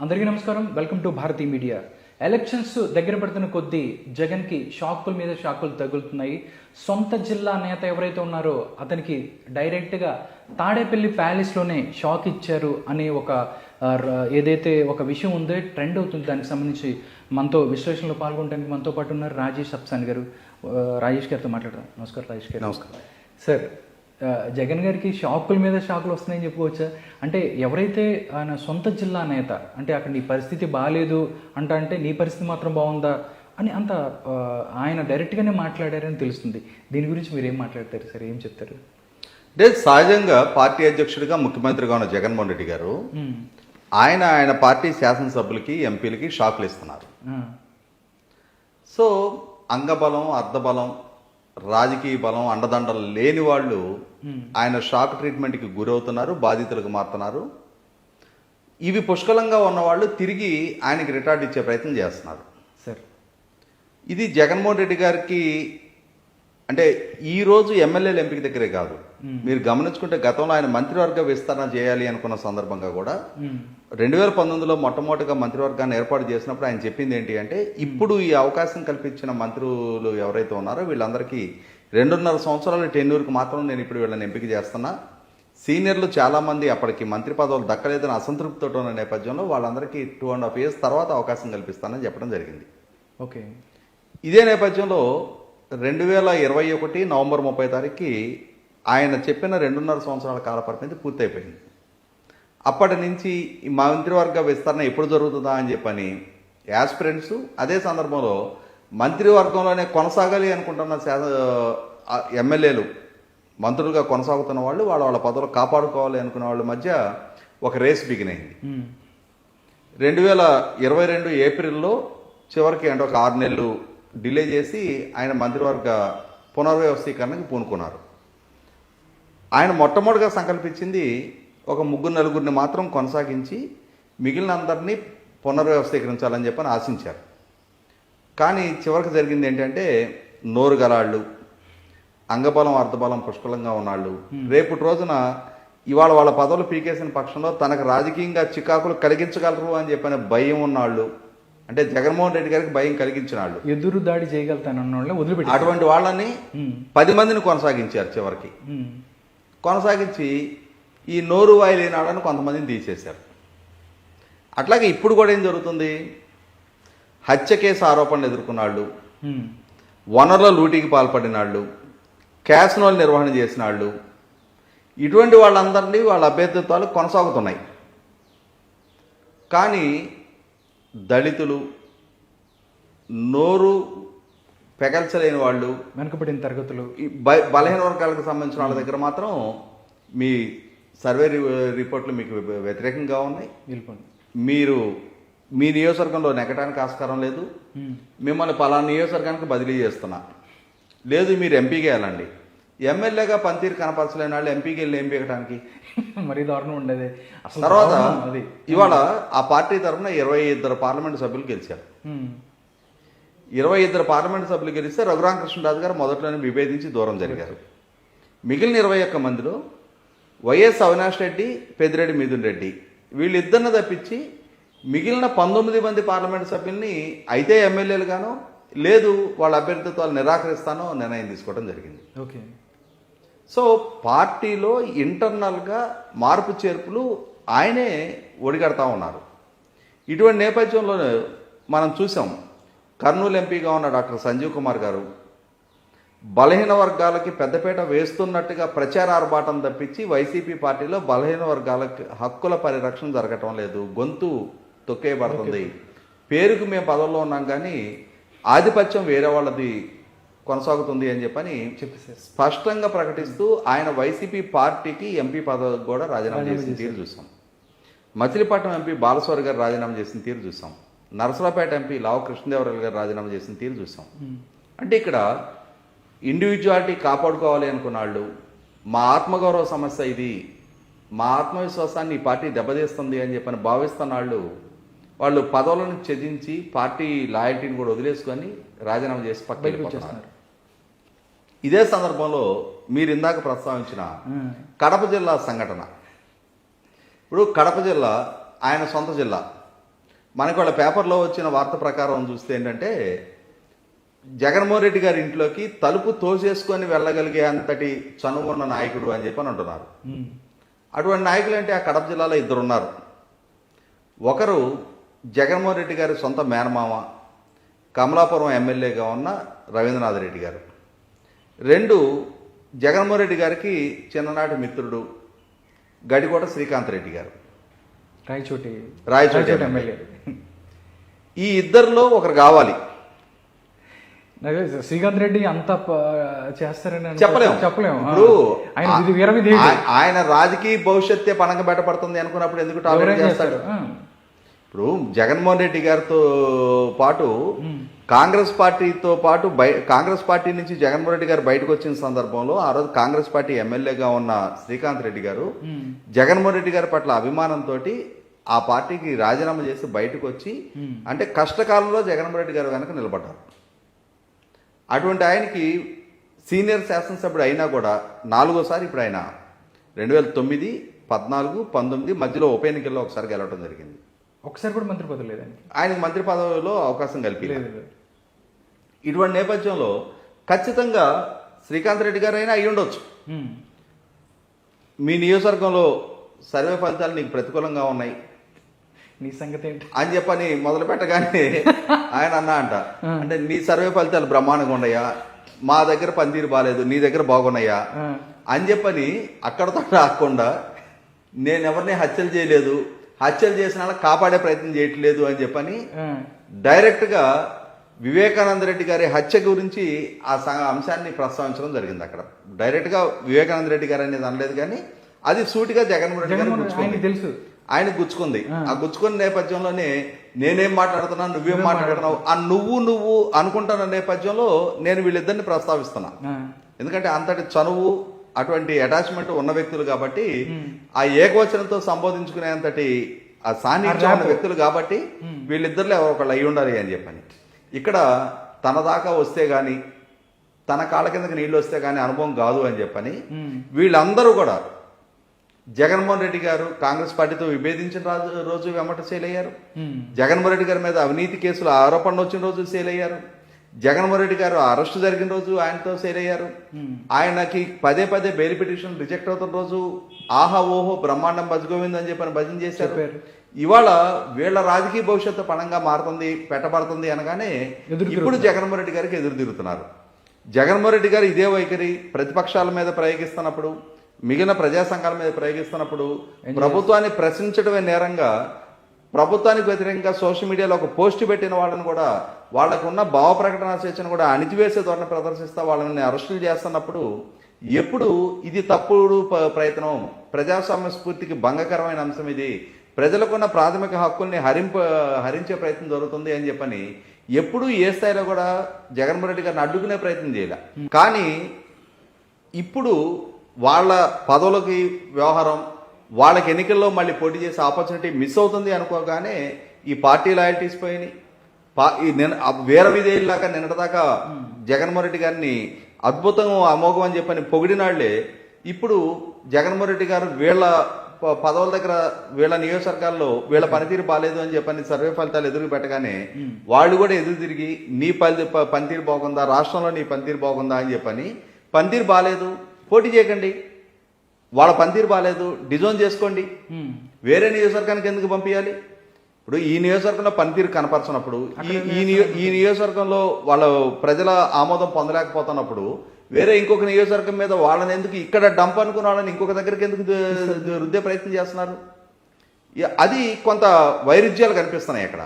అందరికీ నమస్కారం. Welcome to Bharathi media. Elections దగ్గర పడుతున్న కొద్దీ జగన్కి షాకుల మీద షాకులు తగులుతున్నాయి. సొంత జిల్లా నేత ఎవరైతే ఉన్నారో అతనికి డైరెక్ట్గా తాడేపల్లి ప్యాలెస్లోనే షాక్ ఇచ్చారు అనే ఒక ఏదైతే ఒక విషయం ఉందో ట్రెండ్ అవుతుంది. దానికి సంబంధించి మనతో విశ్లేషణలో పాల్గొనడానికి మనతో పాటు ఉన్నారు రాజేష్ అప్సాన్ గారు. రాజేష్ గారితో మాట్లాడదాం. నమస్కారం రాజేష్ గారు. నమస్కారం. సార్ జగన్ గారికి షాకుల మీద షాకులు వస్తున్నాయని చెప్పుకోవచ్చా? అంటే ఎవరైతే ఆయన సొంత జిల్లా నేత అంటే అక్కడ నీ పరిస్థితి బాగాలేదు అంట అంటే నీ పరిస్థితి మాత్రం బాగుందా అని అంత ఆయన డైరెక్ట్గానే మాట్లాడారని తెలుస్తుంది. దీని గురించి మీరు ఏం మాట్లాడతారు సార్? ఏం చెప్తారు? అంటే సహజంగా పార్టీ అధ్యక్షుడిగా ముఖ్యమంత్రిగా ఉన్న జగన్మోహన్ రెడ్డి గారు ఆయన ఆయన పార్టీ శాసనసభ్యులకి ఎంపీలకి షాకులు ఇస్తున్నారు. సో అంగబలం అర్ధబలం రాజకీయ బలం అండదండలు లేని వాళ్ళు ఆయన షాక్ ట్రీట్మెంట్కి గురవుతున్నారు బాధితులకు మారుతున్నారు. ఇవి పుష్కలంగా ఉన్నవాళ్ళు తిరిగి ఆయనకి రిటార్డ్ ఇచ్చే ప్రయత్నం చేస్తున్నారు. సార్ ఇది జగన్మోహన్ రెడ్డి గారికి అంటే ఈ రోజు ఎమ్మెల్యేల ఎంపిక దగ్గరే కాదు. మీరు గమనించుకుంటే గతంలో ఆయన మంత్రివర్గ విస్తరణ చేయాలి అనుకున్న సందర్భంగా కూడా రెండు వేల పంతొమ్మిదిలో మొట్టమొదటిగా మంత్రివర్గాన్ని ఏర్పాటు చేసినప్పుడు ఆయన చెప్పింది ఏంటి అంటే ఇప్పుడు ఈ అవకాశం కల్పించిన మంత్రులు ఎవరైతే ఉన్నారో వీళ్ళందరికీ రెండున్నర సంవత్సరాల టెన్యూర్కి మాత్రం నేను ఇప్పుడు వీళ్ళని ఎంపిక చేస్తున్నా. సీనియర్లు చాలా మంది అప్పటికి మంత్రి పదవులు దక్కలేదని అసంతృప్తితో ఉన్న నేపథ్యంలో వాళ్ళందరికీ టూ అండ్ హాఫ్ ఇయర్స్ తర్వాత అవకాశం కల్పిస్తానని చెప్పడం జరిగింది. ఓకే. ఇదే నేపథ్యంలో రెండు వేల ఇరవై ఒకటి నవంబర్ ముప్పై తారీఖుకి ఆయన చెప్పిన రెండున్నర సంవత్సరాల కాల పరిమితి పూర్తయిపోయింది. అప్పటి నుంచి ఈ మంత్రివర్గ విస్తరణ ఎప్పుడు జరుగుతుందా అని చెప్పని యాస్పిరెంట్స్ అదే సందర్భంలో మంత్రివర్గంలోనే కొనసాగాలి అనుకుంటున్న ఎమ్మెల్యేలు మంత్రులుగా కొనసాగుతున్న వాళ్ళు వాళ్ళ వాళ్ళ పదవులు కాపాడుకోవాలి అనుకున్న వాళ్ళ మధ్య ఒక రేస్ బిగినైంది ఉమ్, రెండు వేల ఇరవై రెండు ఏప్రిల్లో చివరికి అంటే ఒక ఆరు నెలలు డిలే చేసి ఆయన మంత్రివర్గ పునర్వ్యవస్థీకరణకి పూనుకున్నారు. ఆయన మొట్టమొదటిగా సంకల్పించింది ఒక ముగ్గురు నలుగురిని మాత్రం కొనసాగించి మిగిలిన అందరినీ పునర్వ్యవస్థీకరించాలని చెప్పని ఆశించారు. కానీ చివరికి జరిగింది ఏంటంటే నోరు గలాళ్ళు అంగబలం అర్ధబలం పుష్కలంగా ఉన్నాళ్ళు రేపటి రోజున ఇవాళ వాళ్ళ పదవులు పీకేసిన పక్షంలో తనకు రాజకీయంగా చికాకులు కలిగించగలరు అని చెప్పిన భయం ఉన్నాళ్ళు అంటే జగన్మోహన్ రెడ్డి గారికి భయం కలిగించిన వాళ్ళు ఎదురు దాడి చేయగలుగుతానన్న వాళ్ళని వదిలిపెట్టి అటువంటి వాళ్ళని పది మందిని కొనసాగించారు చివరికి. కొనసాగించి ఈ నోరు వాయిలేని వాళ్ళని కొంతమందిని తీసేశారు. అట్లాగే ఇప్పుడు కూడా ఏం జరుగుతుంది? హత్య కేసు ఆరోపణలు ఎదుర్కొన్న వాళ్ళు ఉమ్, వనరుల లూటీకి పాల్పడిన వాళ్ళు క్యాసినోలు నిర్వహణ చేసిన వాళ్ళు ఇటువంటి వాళ్ళందరినీ వాళ్ళ అభ్యర్థిత్వాలు కొనసాగుతున్నాయి. కానీ దళితులు నోరు పెగల్చలేని వాళ్ళు. వెనుకబడిన తరగతులు. ఈ బ- బలహీన వర్గాలకు సంబంధించిన వాళ్ళ దగ్గర మాత్రం మీ సర్వే రి- రిపోర్ట్లు మీకు వ్య- వ్యతిరేకంగా ఉన్నాయి. వెళ్ళిపోండి మీరు మీ నియోజకవర్గంలో నెగ్గడానికి ఆస్కారం లేదు. ఉమ్, మిమ్మల్ని పలానా నియోజకవర్గానికి బదిలీ చేస్తున్నా. లేదు మీరు ఎంపీకి వెళ్ళండి. ఎమ్మెల్యేగా పనితీరు కనపరచలేని వాళ్ళు ఎంపీకి వెళ్ళి ఏం పీకడానికి మరీ దారుణం ఉండేది. అసలు తర్వాత దారుణం అది. ఇవాళ ఆ పార్టీ తరఫున ఇరవై ఇద్దరు పార్లమెంట్ సభ్యులు గెలిచారు. ఉమ్, ఇరవై ఇద్దరు పార్లమెంట్ సభ్యులు గెలిస్తే రఘురామకృష్ణరాజు గారు మొదట్లోనే విభేదించి దూరం జరిగారు. మిగిలిన ఇరవై ఒక్క మందిలో వైఎస్ అవినాష్ రెడ్డి పెద్దిరెడ్డి మిథున్ రెడ్డి. వీళ్ళిద్దరిని తప్పించి మిగిలిన పంతొమ్మిది మంది పార్లమెంట్ సభ్యుల్ని అయితే ఎమ్మెల్యేలుగానో లేదు వాళ్ళ అభ్యర్థిత్వాలు నిరాకరిస్తానో నిర్ణయం తీసుకోవడం జరిగింది. ఓకే. సో పార్టీలో ఇంటర్నల్గా మార్పు చేర్పులు ఆయనే ఒడిగడతా ఉన్నారు. ఇటువంటి నేపథ్యంలో మనం చూసాం కర్నూలు ఎంపీగా ఉన్న డాక్టర్ సంజీవ్ కుమార్ గారు బలహీన వర్గాలకి పెద్దపీట వేస్తున్నట్టుగా ప్రచార ఆర్భాటం తప్పించి వైసీపీ పార్టీలో బలహీన వర్గాలకి హక్కుల పరిరక్షణ జరగటం లేదు. గొంతు తొక్కేయబడుతుంది. పేరుకు మేము పదవుల్లో ఉన్నాం కానీ ఆధిపత్యం వేరే వాళ్ళది కొనసాగుతుంది అని చెప్పని చెప్పేసారు స్పష్టంగా ప్రకటిస్తూ ఆయన వైసీపీ పార్టీకి ఎంపీ పదవికి కూడా రాజీనామా చేసిన తీరు చూసాం. మచిలీపట్నం ఎంపీ బాలస్వారి గారు రాజీనామా చేసిన తీరు చూసాం. నరసరావుపేట ఎంపీ లావు కృష్ణదేవరాయలు గారు రాజీనామా చేసిన తీరు చూసాం. అంటే ఇక్కడ ఇండివిజువాలిటీ కాపాడుకోవాలి అనుకున్న వాళ్ళు మా ఆత్మగౌరవ సమస్య ఇది. మా ఆత్మవిశ్వాసాన్ని ఈ పార్టీ దెబ్బతీస్తుంది అని చెప్పని భావిస్తున్న వాళ్ళు వాళ్ళు పదవులను త్యజించి పార్టీ లాయల్టీని కూడా వదిలేసుకొని రాజీనామా చేసి వచ్చేస్తున్నారు. ఇదే సందర్భంలో మీరు ఇందాక ప్రస్తావించిన కడప జిల్లా సంఘటన. ఇప్పుడు కడప జిల్లా ఆయన సొంత జిల్లా. మనకి వాళ్ళ పేపర్లో వచ్చిన వార్త ప్రకారం చూస్తే ఏంటంటే జగన్మోహన్ రెడ్డి గారి ఇంట్లోకి తలుపు తోసేసుకొని వెళ్ళగలిగే అంతటి చనువున్న నాయకుడు అని చెప్పి అని అంటున్నారు. అటువంటి నాయకులు అంటే ఆ కడప జిల్లాలో ఇద్దరు ఉన్నారు ఒకరు జగన్మోహన్ రెడ్డి గారి సొంత మేనమామ కమలాపురం ఎమ్మెల్యేగా ఉన్న రవీంద్రనాథ్ రెడ్డి గారు. రెండు జగన్మోహన్ రెడ్డి గారికి చిన్ననాటి మిత్రుడు గడికోట శ్రీకాంత్ రెడ్డి గారు. రాయచోటి రాయచోటి ఎమ్మెల్యే. ఈ ఇద్దరిలో ఒకరు కావాలి శ్రీకాంత్ రెడ్డి అంత చేస్తారని చెప్పలేము చెప్పలేము. ఇప్పుడు ఆయన రాజకీయ భవిష్యత్తే పణంగా పెట్టబడుతుంది అనుకున్నప్పుడు ఎందుకు టాలరేట్ చేస్తాడు. ఇప్పుడు జగన్మోహన్ రెడ్డి గారితో పాటు కాంగ్రెస్ పార్టీతో పాటు బయ కాంగ్రెస్ పార్టీ నుంచి జగన్మోహన్ రెడ్డి గారు బయటకు వచ్చిన సందర్భంలో ఆ రోజు కాంగ్రెస్ పార్టీ ఎమ్మెల్యేగా ఉన్న శ్రీకాంత్ రెడ్డి గారు. జగన్మోహన్ రెడ్డి గారి పట్ల అభిమానంతో ఆ పార్టీకి రాజీనామా చేసి బయటకు వచ్చి. అంటే కష్టకాలంలో జగన్మోహన్ రెడ్డి గారు వెనక నిలబడ్డారు అటువంటి ఆయనకి సీనియర్ శాసనసభ్యుడు అయినా కూడా నాలుగోసారి ఇప్పుడు ఆయన రెండు వేల తొమ్మిది పద్నాలుగు పంతొమ్మిది మధ్యలో ఉప ఎన్నికల్లో ఒకసారి గెలవడం జరిగింది ఒకసారి కూడా మంత్రి పదవి లేదండి ఆయనకు మంత్రి పదవిలో అవకాశం కల్పించారు లేదు లేదు. ఇటువంటి నేపథ్యంలో ఖచ్చితంగా శ్రీకాంత్ రెడ్డి గారు అయినా అయి ఉండొచ్చు. మీ నియోజకవర్గంలో సర్వే ఫలితాలు నీకు ప్రతికూలంగా ఉన్నాయి నీ సంగతి ఏంటి అని చెప్పని మొదలు పెట్టగానే ఆయన అన్నా అంట. అంటే నీ సర్వే ఫలితాలు బ్రహ్మాండంగా ఉన్నాయా? మా దగ్గర పనితీరు బాగాలేదు నీ దగ్గర బాగున్నాయా. అని చెప్పని అక్కడతో రాకుండా నేను ఎవరిని హత్యలు చేయలేదు హత్యలు చేసిన కాపాడే ప్రయత్నం చేయట్లేదు అని చెప్పని ఆ. డైరెక్ట్గా వివేకానంద రెడ్డి గారి హత్య గురించి ఆ అంశాన్ని ప్రస్తావించడం జరిగింది అక్కడ. డైరెక్ట్గా వివేకానంద రెడ్డి గారు అనేది అనలేదు కానీ అది సూటిగా జగన్మోహన్ రెడ్డి గారు తెలుసు. ఆయన గుచ్చుకుంది. ఆ. గుచ్చుకున్న నేపథ్యంలోనే నేనేం మాట్లాడుతున్నాను నువ్వేం మాట్లాడుతున్నావు ఆ నువ్వు నువ్వు అనుకుంటున్న నేపథ్యంలో నేను వీళ్ళిద్దరిని ప్రస్తావిస్తున్నా. ఎందుకంటే అంతటి చనువు అటువంటి అటాచ్మెంట్ ఉన్న వ్యక్తులు కాబట్టి ఆ ఏకవచనంతో సంబోధించుకునే అంతటి ఆ సాన్నిధ్యం ఉన్న వ్యక్తులు కాబట్టి వీళ్ళిద్దరిలో ఒకళ్ళు అయి ఉండాలి అని చెప్పని. ఇక్కడ తన దాకా వస్తే గాని తన కాళ్ళ కిందకి నీళ్ళు వస్తే గానీ అనుభవం కాదు అని చెప్పని. వీళ్ళందరూ కూడా జగన్మోహన్ రెడ్డి గారు కాంగ్రెస్ పార్టీతో విభేదించిన రాజు రోజు వెంబట సేల్ అయ్యారు. జగన్మోహన్ రెడ్డి గారి మీద అవినీతి కేసులు ఆరోపణలు వచ్చిన రోజు సేల్ అయ్యారు జగన్మోహన్ రెడ్డి గారు అరెస్ట్ జరిగిన రోజు ఆయనతో సేల్ అయ్యారు. ఆయనకి పదే పదే బెయిల్ పిటిషన్ రిజెక్ట్ అవుతున్న రోజు ఆహా ఓహో బ్రహ్మాండం బజ్గోవింద్ అని చెప్పని భజన చేశారు చెప్పారు. ఇవాళ వీళ్ళ రాజకీయ భవిష్యత్తు పణంగా మారుతుంది పెట్టబడుతుంది అనగానే ఇప్పుడు జగన్మోహన్ రెడ్డి గారికి ఎదురు తిరుగుతున్నారు జగన్మోహన్ రెడ్డి గారు ఇదే వైఖరి ప్రతిపక్షాల మీద ప్రయోగిస్తున్నప్పుడు మిగిలిన ప్రజా సంఘాల మీద ప్రయోగిస్తున్నప్పుడు ప్రభుత్వాన్ని ప్రశ్నించడమే నేరంగా ప్రభుత్వానికి వ్యతిరేకంగా సోషల్ మీడియాలో ఒక పోస్ట్ పెట్టిన వాళ్ళని కూడా వాళ్ళకున్న భావ ప్రకటన స్వేచ్ఛను కూడా అణిచివేసే ధోరణి ప్రదర్శిస్తా వాళ్ళని అరెస్టులు చేస్తున్నప్పుడు ఎప్పుడు ఇది తప్పుడు ప్రయత్నం ప్రజాస్వామ్య స్ఫూర్తికి భంగకరమైన అంశం ఇది. ప్రజలకున్న ప్రాథమిక హక్కుల్ని హరింప హరించే ప్రయత్నం జరుగుతుంది అని చెప్పని ఎప్పుడు ఏ స్థాయిలో కూడా జగన్మోహన్ రెడ్డి గారిని అడ్డుకునే ప్రయత్నం చేయలే. కానీ ఇప్పుడు వాళ్ళ పదవులకి వ్యవహారం వాళ్ళకి ఎన్నికల్లో మళ్ళీ పోటీ చేసే ఆపర్చునిటీ మిస్ అవుతుంది అనుకోగానే ఈ పార్టీ లాయల్టీస్ పోయినాయి పా- ఈ నిన్న వీర విధేయులాగా నిన్నటిదాకా జగన్మోహన్ రెడ్డి గారిని అద్భుతం అమోఘం అని చెప్పని పొగిడినాళ్ళే ఇప్పుడు జగన్మోహన్ రెడ్డి గారు వీళ్ళ ప- పదవుల దగ్గర వీళ్ళ నియోజకవర్గాల్లో వీళ్ళ పనితీరు బాగాలేదు అని చెప్పని సర్వే ఫలితాలు ఎదురు పెట్టగానే వాళ్ళు కూడా ఎదురు తిరిగి నీ పని పనితీరు బాగుందా రాష్ట్రంలో నీ పనితీరు బాగుందా అని చెప్పని పనితీరు బాగాలేదు పోటీ చేయకండి. వాళ్ళ పనితీరు బాగాలేదు డిజోన్ చేసుకోండి. వేరే నియోజకవర్గానికి ఎందుకు పంపించాలి ఇప్పుడు ఈ నియోజకవర్గంలో పనితీరు కనపరచినప్పుడు ఈ ఈ నియో ఈ నియోజకవర్గంలో వాళ్ళ ప్రజల ఆమోదం పొందలేకపోతున్నప్పుడు వేరే ఇంకొక నియోజకవర్గం మీద వాళ్ళని ఎందుకు ఇక్కడ డంప్ అనుకున్న వాళ్ళని ఇంకొక దగ్గరికి ఎందుకు రుద్దే ప్రయత్నం చేస్తున్నారు? అది కొంత వైరుధ్యాలు కనిపిస్తున్నాయి అక్కడ.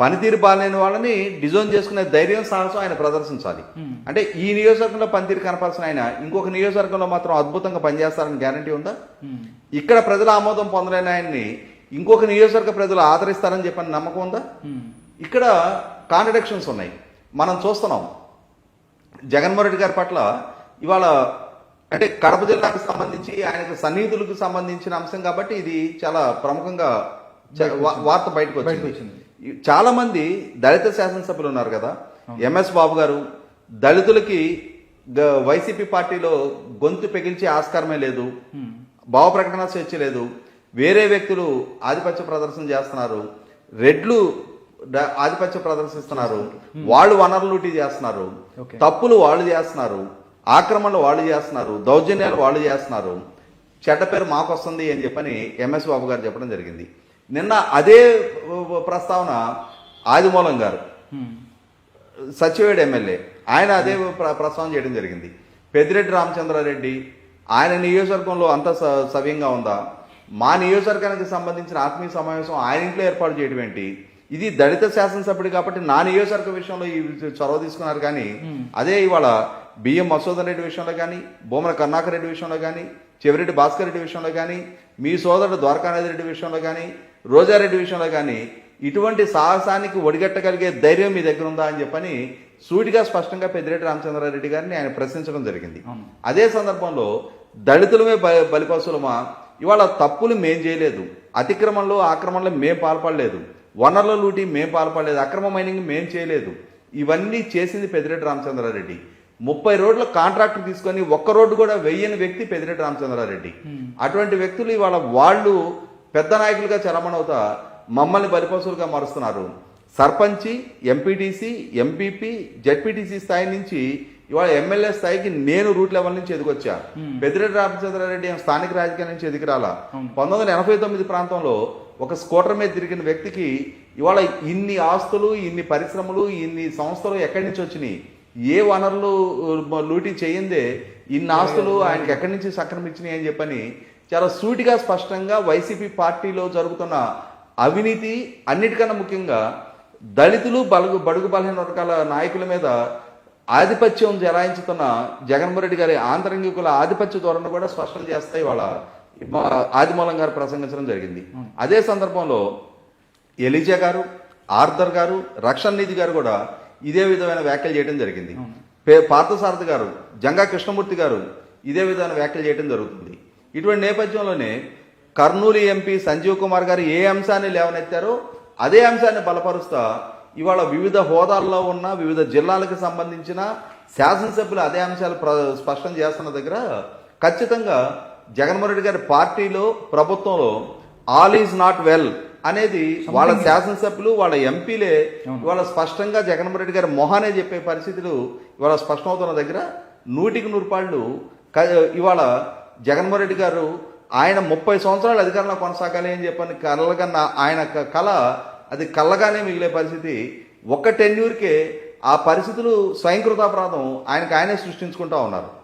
పనితీరు బాగాలేని వాళ్ళని డిజైన్ చేసుకునే ధైర్యం సాహసం ఆయన ప్రదర్శించాలి. అంటే ఈ నియోజకవర్గంలో పనితీరు కనపరాల్సిన ఆయన ఇంకొక నియోజకవర్గంలో మాత్రం అద్భుతంగా పనిచేస్తారని గ్యారంటీ ఉందా? ఉమ్. ఇక్కడ ప్రజల ఆమోదం పొందలేని ఆయన్ని ఇంకొక నియోజకవర్గ ప్రజలు ఆదరిస్తారని చెప్పని నమ్మకం ఉందా? ఉమ్. ఇక్కడ కాంట్రడిక్షన్స్ ఉన్నాయి. మనం చూస్తున్నాం జగన్మోహన్ రెడ్డి గారి పట్ల ఇవాళ అంటే కడప జిల్లాకు సంబంధించి ఆయనకు సన్నిహితులకు సంబంధించిన అంశం కాబట్టి ఇది చాలా ప్రముఖంగా వార్త బయటకు వచ్చింది. వచ్చింది. ఈ- చాలా మంది దళిత శాసనసభ్యులు ఉన్నారు కదా. ఎంఎస్ బాబు గారు దళితులకి వైసీపీ పార్టీలో గొంతు పెగిల్చే ఆస్కారమే లేదు. భావ ప్రకటన స్వేచ్ఛ లేదు. వేరే వ్యక్తులు ఆధిపత్య ప్రదర్శన చేస్తున్నారు. రెడ్లు ఆధిపత్య ప్రదర్శిస్తున్నారు. వాళ్ళు వనరులు లూటీ చేస్తున్నారు. తప్పులు వాళ్ళు చేస్తున్నారు. ఆక్రమణలు వాళ్ళు చేస్తున్నారు. దౌర్జన్యాలు వాళ్ళు చేస్తున్నారు. చెడ్డ పేరు మాకు వస్తుంది అని చెప్పని ఎంఎస్ బాబు గారు చెప్పడం జరిగింది. నిన్న అదే ప్రస్తావన ఆదిమూలం గారు. సచివేడు ఎమ్మెల్యే. ఆయన అదే ప్ర- ప్రస్తావన చేయడం జరిగింది. పెద్దిరెడ్డి రామచంద్రారెడ్డి ఆయన నియోజకవర్గంలో అంత స- సవ్యంగా ఉందా? మా నియోజకవర్గానికి సంబంధించిన ఆత్మీయ సమావేశం ఆయన ఇంట్లో ఏర్పాటు చేయడం ఏంటి? ఇది దళిత శాసనసభ్యుడు కాబట్టి నా నియోజకవర్గ విషయంలో ఈ చొరవ తీసుకున్నారు కానీ అదే ఇవాళ బియ్యం మసూదన్ రెడ్డి విషయంలో కానీ బొమ్మల కరుణాకర్ రెడ్డి విషయంలో కానీ చెవిరెడ్డి భాస్కర్ రెడ్డి విషయంలో కానీ మీ సోదరుడు ద్వారకానాథ్ రెడ్డి విషయంలో కానీ రోజారెడ్డి విషయంలో కానీ ఇటువంటి సాహసానికి ఒడిగట్టగలిగే ధైర్యం మీ దగ్గర ఉందా అని చెప్పని సూటిగా స్పష్టంగా పెద్దిరెడ్డి రామచంద్రారెడ్డి గారిని ఆయన ప్రశ్నించడం జరిగింది. అదే సందర్భంలో దళితులమే బలిపశులమా? ఇవాళ తప్పులు మేం చేయలేదు. అతిక్రమణలో ఆక్రమణలో మేం పాల్పడలేదు. వనరుల లూటి మేం పాల్పడలేదు. అక్రమ మైనింగ్ మేం చేయలేదు. ఇవన్నీ చేసింది పెద్దిరెడ్డి రామచంద్రారెడ్డి. ముప్పై రోడ్ల కాంట్రాక్ట్ తీసుకొని ఒక్క రోడ్డు కూడా వెయ్యని వ్యక్తి పెద్దిరెడ్డి రామచంద్రారెడ్డి. అటువంటి వ్యక్తులు ఇవాళ వాళ్ళు పెద్ద నాయకులుగా చలమణవుతా మమ్మల్ని బలిపశువులుగా మారుస్తున్నారు. సర్పంచి ఎంపీటీసీ ఎంపీపీ జడ్పీటీసీ స్థాయి నుంచి ఇవాళ ఎమ్మెల్యే స్థాయికి నేను రూట్ లెవెల్ నుంచి ఎదిగొచ్చా. పెద్దిరెడ్డి రామచంద్రారెడ్డి స్థానిక రాజకీయం నుంచి ఎదిగిరాలా? పంతొమ్మిది వందల ఎనభై తొమ్మిది ప్రాంతంలో ఒక స్కూటర్ మీద తిరిగిన వ్యక్తికి ఇవాళ ఇన్ని ఆస్తులు ఇన్ని పరిశ్రమలు ఇన్ని సంస్థలు ఎక్కడి నుంచి వచ్చినాయి? ఏ వనరులు లూటీ చేయిందే ఇన్ని ఆస్తులు ఆయనకి ఎక్కడి నుంచి సక్రమించినాయి అని చెప్పని చాలా సూటిగా స్పష్టంగా వైసీపీ పార్టీలో జరుగుతున్న అవినీతి అన్నిటికన్నా ముఖ్యంగా దళితులు బలుగు బడుగు బలహీన వర్గాల నాయకుల మీద ఆధిపత్యం జలాయించుతున్న జగన్మోహన్ రెడ్డి గారి ఆంతరంగికుల ఆధిపత్య ధోరణి కూడా స్పష్టం చేస్తాయి వాళ్ళ ఆదిమూలం గారు ప్రసంగించడం జరిగింది. అదే సందర్భంలో ఎలిజా గారు ఆర్థర్ గారు రక్షణ నిధి గారు కూడా ఇదే విధమైన వ్యాఖ్యలు చేయడం జరిగింది. పే- పార్థసారథి గారు జంగా కృష్ణమూర్తి గారు ఇదే విధమైన వ్యాఖ్యలు చేయడం జరుగుతుంది. ఇటువంటి నేపథ్యంలోనే కర్నూలు ఎంపీ సంజీవ్ కుమార్ గారు ఏ అంశాన్ని లేవనెత్తారో అదే అంశాన్ని బలపరుస్తా ఇవాళ వివిధ హోదాల్లో ఉన్న వివిధ జిల్లాలకు సంబంధించిన శాసనసభ్యులు అదే అంశాలు ప్ర- స్పష్టం చేస్తున్న దగ్గర ఖచ్చితంగా జగన్మోహన్ రెడ్డి గారి పార్టీలో ప్రభుత్వంలో ఆల్ ఈజ్ నాట్ వెల్ అనేది వాళ్ళ శాసనసభ్యులు వాళ్ళ ఎంపీలే ఇవాళ స్పష్టంగా జగన్మోహన్ రెడ్డి గారి మొహానే చెప్పే పరిస్థితులు ఇవాళ స్పష్టమవుతున్న దగ్గర నూటికి నూరు పాళ్ళు ఇవాళ జగన్మోహన్ రెడ్డి గారు ఆయన ముప్పై సంవత్సరాలు అధికారంలో కొనసాగాలి అని చెప్పని కలగన్న ఆయన క- కళ అది కళ్ళగానే మిగిలే పరిస్థితి. ఒక్క టెన్యూర్కే ఆ పరిస్థితులు స్వయంకృతాపరాధం ఆయనకు ఆయనే సృష్టించుకుంటా ఉన్నారు.